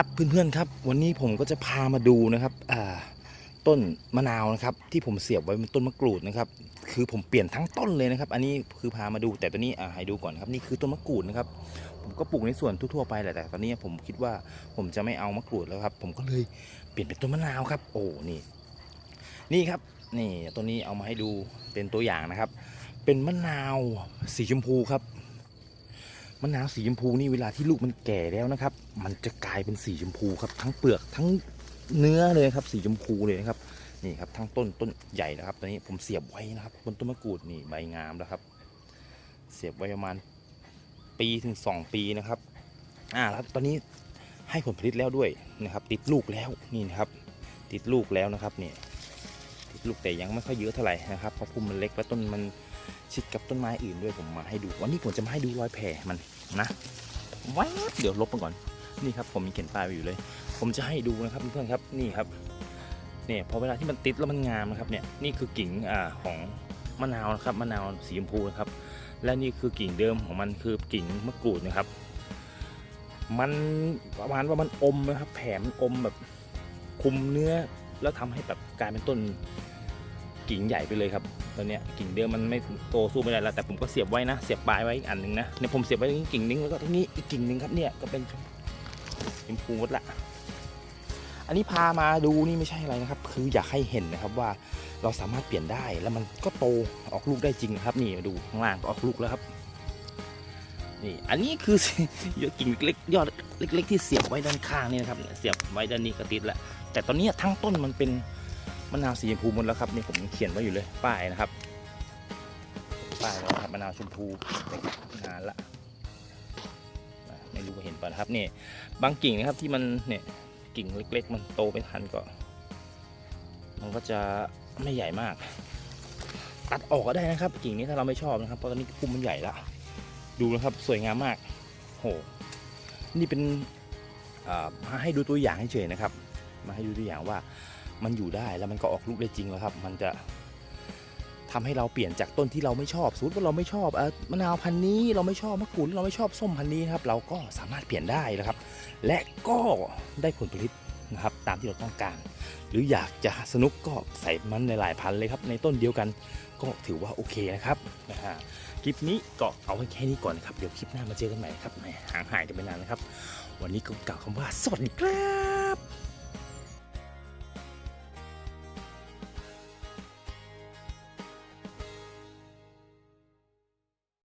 ครับเพื่อนๆครับ วันนี้ผมก็จะพามาดูนะครับต้นมะนาวนะครับ ที่ผมเสียบไว้บนต้นมะกรูดนะครับ คือผมเปลี่ยนทั้งต้นเลยนะครับ อันนี้คือพามาดูแต่ตอนนี้อ่าให้ดูก่อนครับนี่คือต้นมะกรูดนะครับ ผมก็ปลูกในส่วนทั่วๆไปแหละแต่ตอนนี้ผมคิดว่าผมจะไม่เอามะกรูดแล้วครับ ผมก็เลยเปลี่ยนเป็นต้นมะนาวครับ โอ้นี่ นี่ครับนี่ตัวนี้เอามาให้ดูเป็นตัวอย่างนะครับ เป็นมะนาวสีชมพูครับ มะนาวสีชมพูนี่เวลาที่ลูกมันแก่แล้วนะครับ มันจะกลายเป็นสีชมพูครับ ทั้งเปลือกทั้งเนื้อเลยครับ สีชมพูเลยนะครับนี่ครับทั้งต้นต้นใหญ่นะครับตอนนี้ผมเสียบไว้นะครับบนต้นมะกรูดนี่ใบงามแล้วครับ เสียบไว้ประมาณปีถึงสองปีนะครับอ่าแล้วตอนนี้ให้ผลผลิตแล้วด้วยนะครับ ติดลูกแล้วนี่นะครับ ติดลูกแล้วนะครับนี่ติด ลูกแต่ยังไม่ค่อยเยอะเท่าไหร่นะครับเพราะพุ่มมันเล็กและต้นมันชิดกับต้นไม้อื่นด้วยผมมาให้ดูวันนี้ผมจะมาให้ดูรอยแผลมันนะวเดี๋ยวลบมันก่อนนี่ครับผมมีเขียนป้ายไว้อยู่เลย ผมจะให้ดูนะครับเพื่อนๆครับนี่ครับเนี่ยพอเวลาที่มันติดแล้วมันงามนะครับเนี่ยนี่คือกิ่งอ่าของมะนาวนะครับมะนาวสีชมพูนะครับ และนี่คือกิ่งเดิมของมันคือกิ่งมะกรูดนะครับ มันประมาณว่ามันอมนะครับ แผลมันอมแบบคุมเนื้อ แล้วทำให้แบบกลายเป็นต้นกิ่งใหญ่ไปเลยครับตอนนี้กิ่งเดิมมันไม่โตสู้ไม่ได้แล้วแต่ผมก็เสียบไว้นะเสียบปลายไว้อีกอันหนึ่งนะเนี่ยผมเสียบไว้กิ่งนึงแล้วก็ที่นี้อีกกิ่งหนึ่งครับเนี่ยก็เป็นชมพูมดละอันนี้พามาดูนี่ไม่ใช่อะไรนะครับ คืออยากให้เห็นนะครับว่าเราสามารถเปลี่ยนได้แล้วมันก็โตออกลูกได้จริงครับ นี่มาดูข้างล่างก็ออกลูกแล้วครับนี่อันนี้คือยอดกิ่งเล็กยอดเล็ก ๆ ที่เสียบไว้ด้านข้างนี่นะครับเสียบไว้ด้านนี้ก็ติดล้ว แต่ตอนนี้ทั้งต้นมันเป็นมะนาวสีชมพูหมดแล้วครับนี่ผมเขียนไว้อยู่เลยป้ายนะครับป้ายแล้วนะครับมะนาวชมพูนานละไม่รู้ว่าเห็นป่ะครับนี่บางกิ่งนะครับที่มันเนี่ยกิ่งเล็ก ๆ มันโตไปทันก็ มันก็จะไม่ใหญ่มาก ตัดออกก็ได้นะครับ กิ่งนี้ถ้าเราไม่ชอบนะครับเพราะตอนนี้พุ่มมันใหญ่ละดูนะครับสวยงามมากโหนี่เป็นมาให้ดูตัวอย่างเฉยๆนะครับ มาให้ดูตัวอย่างว่ามันอยู่ได้แล้วมันก็ออกลูกได้จริงแล้วครับ มันจะทำให้เราเปลี่ยนจากต้นที่เราไม่ชอบสมมติว่าเราไม่ชอบอมะนาวพันธุ์นี้เราไม่ชอบมะกรูดเราไม่ชอบส้มพันธุ์นี้นะครับ เราก็สามารถเปลี่ยนได้นะครับ และก็ได้ผลผลิตนะครับ ตามที่เราต้องการ หรืออยากจะสนุกก็ใส่มันในหลายพันเลยครับ ในต้นเดียวกันก็ถือว่าโอเคนะครับนะฮะคลิปนี้ก็เอาไว้แค่นี้ก่อนนครับเดี๋ยวคลิปหน้ามาเจอกันใหม่ครับหมห่างหายกันไปนานนะครับ วันนี้ก็กล่าวคำว่าสวัสดีครับ